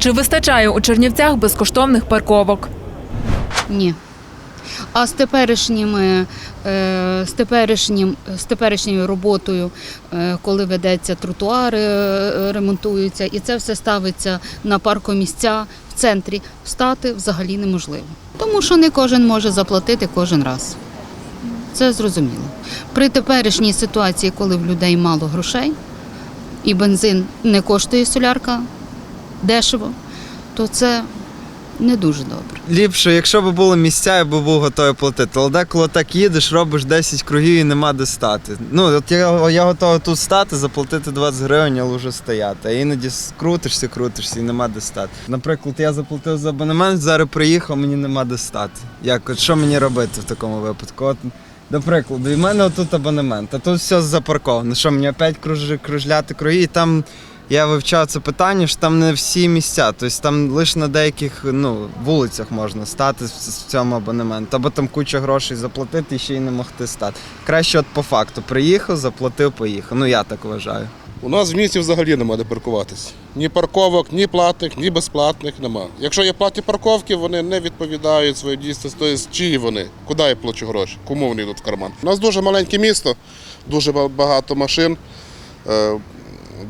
Чи вистачає у Чернівцях безкоштовних парковок? Ні. А з теперішніми, е, з теперішнім, з теперішньою роботою, е, коли ведеться тротуари, е, ремонтуються, і це все ставиться на паркомісця в центрі, стати взагалі неможливо. Тому що не кожен може заплатити кожен раз. Це зрозуміло. При теперішній ситуації, коли в людей мало грошей, і бензин не коштує солярка дешево, то це не дуже добре. Ліпше, якщо б були місця, я б був готовий платити. Але деколи так їдеш, робиш 10 кругів і нема де стати. Ну, от я, я готовий тут стати, заплатити 20 гривень, але вже стояти. А іноді крутишся, крутишся і нема де стати. Наприклад, я заплатив за абонемент, зараз приїхав, мені нема де стати. Як, от, що мені робити в такому випадку? От, до прикладу, і в мене тут абонемент, а тут все запарковано. Що мені опять круж, кружляти круги, і там я вивчав це питання, що там не всі місця. Тобто там лише на деяких ну, вулицях можна стати в цьому абонементу. Або там куча грошей заплатити і ще й не могти стати. Краще от по факту приїхав, заплатив, поїхав. Ну я так вважаю. У нас в місті взагалі нема де паркуватись. Ні парковок, ні платних, ні безплатних нема. Якщо є платні парковки, вони не відповідають своїй дійсності. Тобто, чиї вони? Куди я плачу гроші? Кому вони йдуть в карман? У нас дуже маленьке місто, дуже багато машин, е,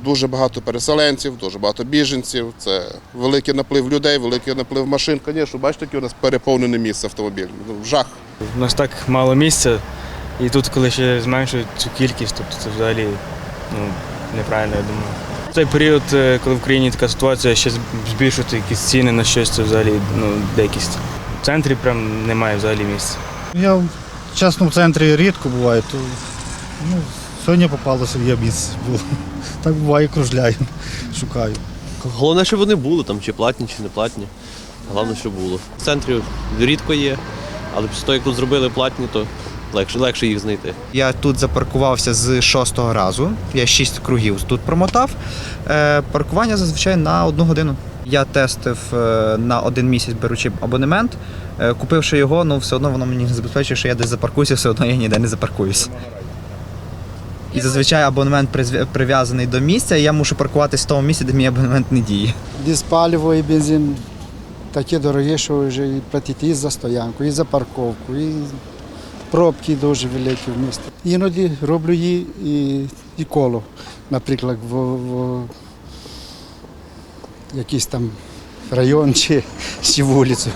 дуже багато переселенців, дуже багато біженців. Це великий наплив людей, великий наплив машин. Звісно, бачите, яке у нас переповнене місце автомобілів. Ну, Жах. У нас так мало місця, і тут, коли ще зменшують цю кількість, тобто це взагалі ну, неправильно, я думаю. В цей період, е, коли в країні така ситуація, ще збільшувати якісь ціни на щось, це взагалі ну, дикість. В центрі прям немає взагалі місця. Я в центрі рідко буваю, то ну, сьогодні попалося є місце. Було. Так буває, кружляю, шукаю. Головне, щоб вони були там, чи платні, чи не платні. Головне, щоб було. В центрі рідко є, але після того, як тут зробили платні, то легше, легше їх знайти. Я тут запаркувався з шостого разу. Я шість кругів тут промотав. Е, паркування зазвичай на одну годину. Я тестив е, на один місяць, беручи абонемент. Е, купивши його, ну все одно воно мені не забезпечує, що я десь запаркуюся, все одно я ніде не запаркуюсь. І зазвичай абонемент прив'язаний до місця, і я мушу паркуватись в тому місці, де мій абонемент не діє. Диспаливо і бензин такі дорогі, що вже і платити і за стоянку, і за парковку, і пробки дуже великі в місті. Іноді роблю і, і, і коло, наприклад, в, в якийсь там район чи, чи вулицю.